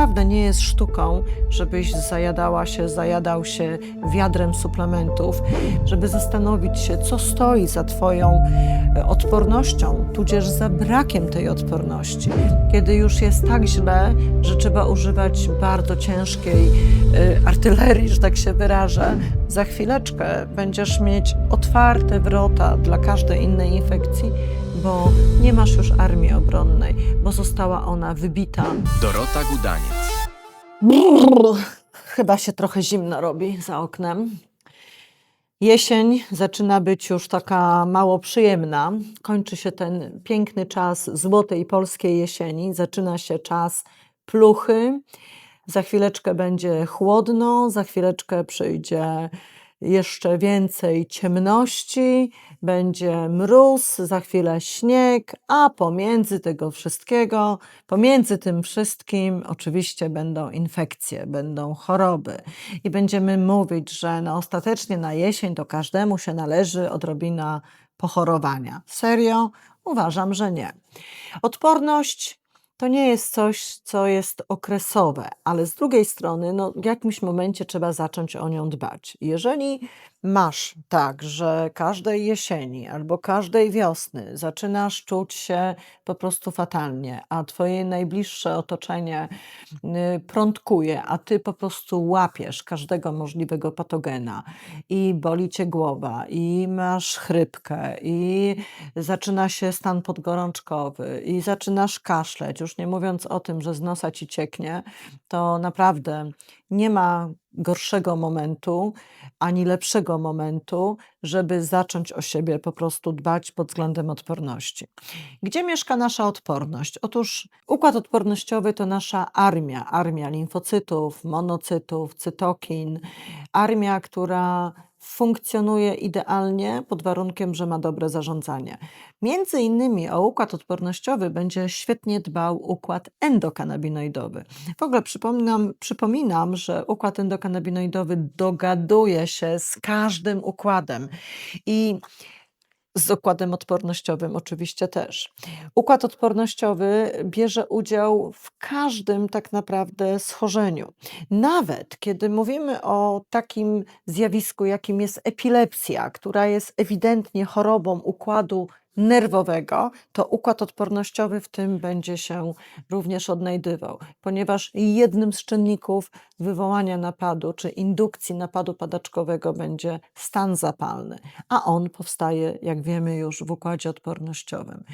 naprawdę nie jest sztuką, żebyś zajadała się, zajadał się wiadrem suplementów, żeby zastanowić się, co stoi za Twoją e, odpornością, tudzież za brakiem tej odporności. Kiedy już jest tak źle, że trzeba używać bardzo ciężkiej e, artylerii, że tak się wyrażę, za chwileczkę będziesz mieć otwarte wrota dla każdej innej infekcji, bo nie masz już armii obronnej, bo została ona wybita. Dorota Gudaniec. Brrr, chyba się trochę zimno robi za oknem. Jesień zaczyna być już taka mało przyjemna. Kończy się ten piękny czas złotej polskiej jesieni. Zaczyna się czas pluchy. Za chwileczkę będzie chłodno, za chwileczkę przyjdzie jeszcze więcej ciemności, będzie mróz, za chwilę śnieg, a pomiędzy tego wszystkiego, pomiędzy tym wszystkim oczywiście będą infekcje, będą choroby i będziemy mówić, że no ostatecznie na jesień to każdemu się należy odrobina pochorowania. Serio? Uważam, że nie. Odporność to nie jest coś, co jest okresowe, ale z drugiej strony, no, w jakimś momencie trzeba zacząć o nią dbać. Jeżeli masz tak, że każdej jesieni albo każdej wiosny zaczynasz czuć się po prostu fatalnie, a twoje najbliższe otoczenie y, prądkuje, a ty po prostu łapiesz każdego możliwego patogena. I boli cię głowa, i masz chrypkę, i zaczyna się stan podgorączkowy, i zaczynasz kaszleć, już nie mówiąc o tym, że z nosa ci cieknie, to naprawdę nie ma gorszego momentu ani lepszego momentu, żeby zacząć o siebie po prostu dbać pod względem odporności. Gdzie mieszka nasza odporność? Otóż układ odpornościowy to nasza armia, armia limfocytów, monocytów, cytokin, armia, która funkcjonuje idealnie pod warunkiem, że ma dobre zarządzanie. Między innymi o układ odpornościowy będzie świetnie dbał układ endokanabinoidowy. W ogóle przypominam, przypominam, że układ endokanabinoidowy dogaduje się z każdym układem i z układem odpornościowym oczywiście też. Układ odpornościowy bierze udział w każdym tak naprawdę schorzeniu. Nawet kiedy mówimy o takim zjawisku, jakim jest epilepsja, która jest ewidentnie chorobą układu nerwowego, to układ odpornościowy w tym będzie się również odnajdywał, ponieważ jednym z czynników wywołania napadu czy indukcji napadu padaczkowego będzie stan zapalny, a on powstaje, jak wiemy już, w układzie odpornościowym.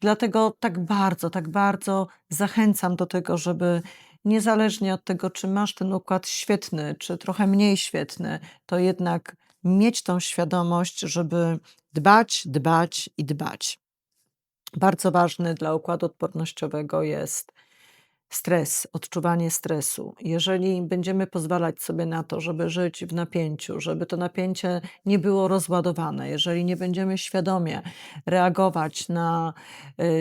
Dlatego tak bardzo, tak bardzo zachęcam do tego, żeby niezależnie od tego, czy masz ten układ świetny, czy trochę mniej świetny, to jednak mieć tą świadomość, żeby dbać, dbać i dbać. Bardzo ważny dla układu odpornościowego jest stres, odczuwanie stresu. Jeżeli będziemy pozwalać sobie na to, żeby żyć w napięciu, żeby to napięcie nie było rozładowane, jeżeli nie będziemy świadomie reagować na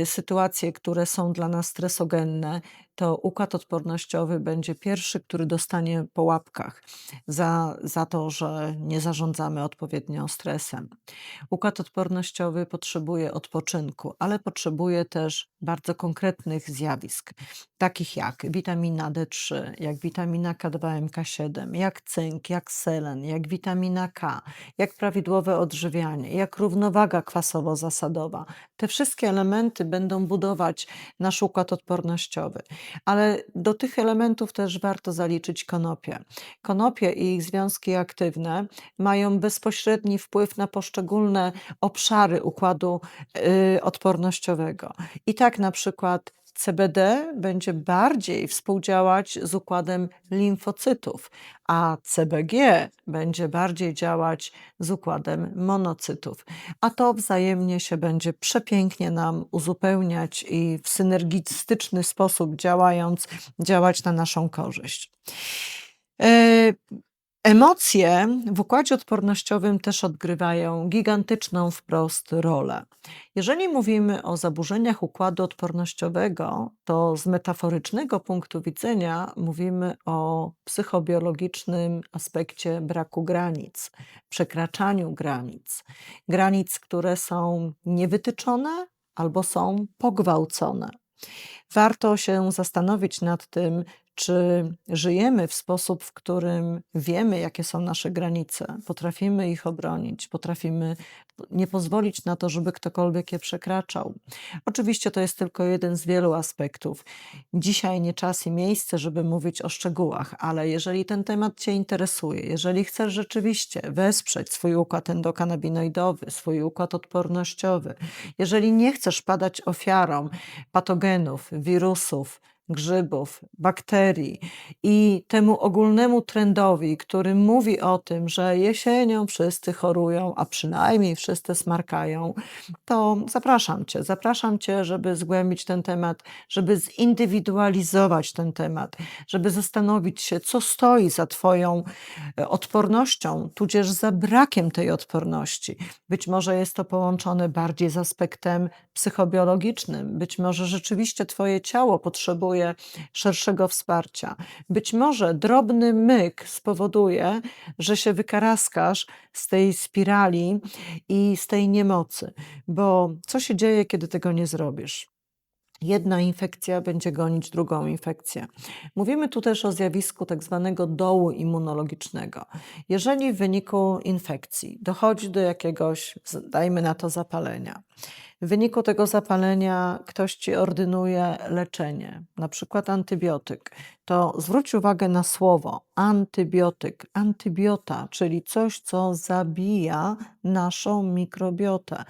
y, sytuacje, które są dla nas stresogenne, to układ odpornościowy będzie pierwszy, który dostanie po łapkach za, za to, że nie zarządzamy odpowiednio stresem. Układ odpornościowy potrzebuje odpoczynku, ale potrzebuje też bardzo konkretnych zjawisk, takich jak witamina D3, jak witamina K2, MK7, jak cynk, jak selen, jak witamina K, jak prawidłowe odżywianie, jak równowaga kwasowo-zasadowa. Te wszystkie elementy będą budować nasz układ odpornościowy. Ale do tych elementów też warto zaliczyć konopie. Konopie i ich związki aktywne mają bezpośredni wpływ na poszczególne obszary układu y, odpornościowego. I tak na przykład CBD będzie bardziej współdziałać z układem limfocytów, a CBG będzie bardziej działać z układem monocytów. A to wzajemnie się będzie przepięknie nam uzupełniać i w synergistyczny sposób działając, działać na naszą korzyść. E, Emocje w układzie odpornościowym też odgrywają gigantyczną wprost rolę. Jeżeli mówimy o zaburzeniach układu odpornościowego, to z metaforycznego punktu widzenia mówimy o psychobiologicznym aspekcie braku granic, przekraczaniu granic. Granic, które są niewytyczone albo są pogwałcone. Warto się zastanowić nad tym, czy żyjemy w sposób, w którym wiemy, jakie są nasze granice, potrafimy ich obronić, potrafimy nie pozwolić na to, żeby ktokolwiek je przekraczał. Oczywiście to jest tylko jeden z wielu aspektów. Dzisiaj nie czas i miejsce, żeby mówić o szczegółach, ale jeżeli ten temat Cię interesuje, jeżeli chcesz rzeczywiście wesprzeć swój układ endokanabinoidowy, swój układ odpornościowy, jeżeli nie chcesz padać ofiarą patogenów, wirusów, grzybów, bakterii i temu ogólnemu trendowi, który mówi o tym, że jesienią wszyscy chorują, a przynajmniej wszyscy smarkają, to zapraszam Cię. Zapraszam Cię, żeby zgłębić ten temat, żeby zindywidualizować ten temat, żeby zastanowić się, co stoi za Twoją e, odpornością, tudzież za brakiem tej odporności. Być może jest to połączone bardziej z aspektem psychobiologicznym, być może rzeczywiście Twoje ciało potrzebuje szerszego wsparcia. Być może drobny myk spowoduje, że się wykaraskasz z tej spirali i z tej niemocy, bo co się dzieje, kiedy tego nie zrobisz? Jedna infekcja będzie gonić drugą infekcję. Mówimy tu też o zjawisku tak zwanego dołu immunologicznego. Jeżeli w wyniku infekcji dochodzi do jakiegoś, dajmy na to, zapalenia, w wyniku tego zapalenia ktoś ci ordynuje leczenie, na przykład antybiotyk, to zwróć uwagę na słowo antybiotyk, antybiota, czyli coś, co zabija naszą mikrobiotę.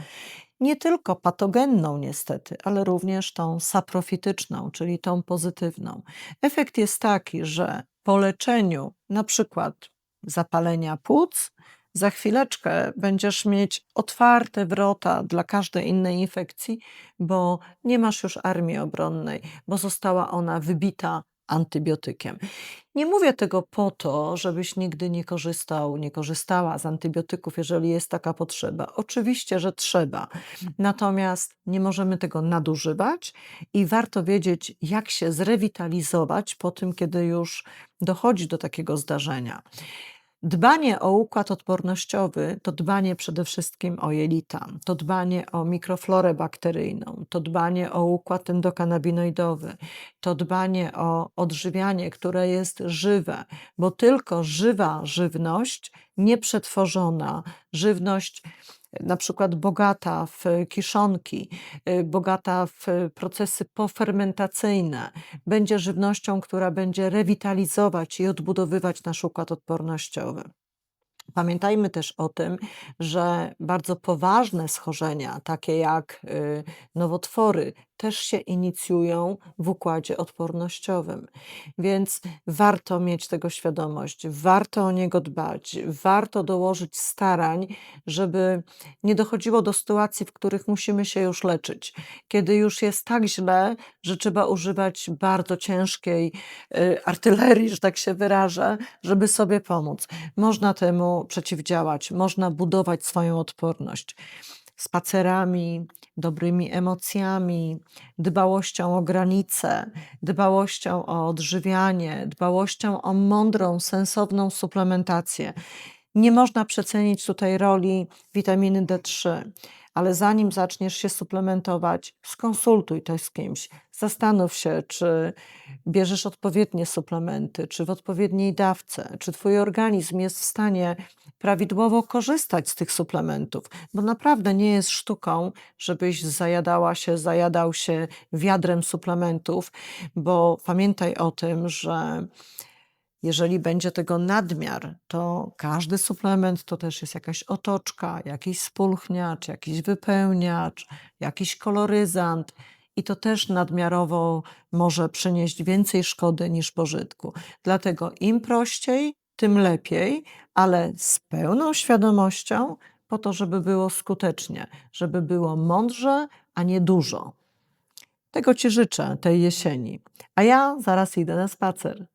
Nie tylko patogenną, niestety, ale również tą saprofityczną, czyli tą pozytywną. Efekt jest taki, że po leczeniu, na przykład zapalenia płuc, za chwileczkę będziesz mieć otwarte wrota dla każdej innej infekcji, bo nie masz już armii obronnej, bo została ona wybita antybiotykiem. Nie mówię tego po to, żebyś nigdy nie korzystał, nie korzystała z antybiotyków, jeżeli jest taka potrzeba. Oczywiście, że trzeba. Natomiast nie możemy tego nadużywać i warto wiedzieć, jak się zrewitalizować po tym, kiedy już dochodzi do takiego zdarzenia. Dbanie o układ odpornościowy to dbanie przede wszystkim o jelita, to dbanie o mikroflorę bakteryjną, to dbanie o układ endokanabinoidowy, to dbanie o odżywianie, które jest żywe, bo tylko żywa żywność, nieprzetworzona żywność, na przykład bogata w kiszonki, y, bogata w procesy pofermentacyjne, będzie żywnością, która będzie rewitalizować i odbudowywać nasz układ odpornościowy. Pamiętajmy też o tym, że bardzo poważne schorzenia, takie jak y, nowotwory, też się inicjują w układzie odpornościowym. Więc warto mieć tego świadomość, warto o niego dbać, warto dołożyć starań, żeby nie dochodziło do sytuacji, w których musimy się już leczyć. Kiedy już jest tak źle, że trzeba używać bardzo ciężkiej y, artylerii, że tak się wyrażę, żeby sobie pomóc. Można temu przeciwdziałać, można budować swoją odporność spacerami, dobrymi emocjami, dbałością o granice, dbałością o odżywianie, dbałością o mądrą, sensowną suplementację. Nie można przecenić tutaj roli witaminy D3, ale zanim zaczniesz się suplementować, skonsultuj to z kimś. Zastanów się, czy bierzesz odpowiednie suplementy, czy w odpowiedniej dawce, czy Twój organizm jest w stanie prawidłowo korzystać z tych suplementów, bo naprawdę nie jest sztuką, żebyś zajadała się, zajadał się wiadrem suplementów, bo pamiętaj o tym, że jeżeli będzie tego nadmiar, to każdy suplement to też jest jakaś otoczka, jakiś spulchniacz, jakiś wypełniacz, jakiś koloryzant. I to też nadmiarowo może przynieść więcej szkody niż pożytku. Dlatego im prościej, tym lepiej, ale z pełną świadomością, po to, żeby było skutecznie, żeby było mądrze, a nie dużo. Tego Ci życzę tej jesieni. A ja zaraz idę na spacer.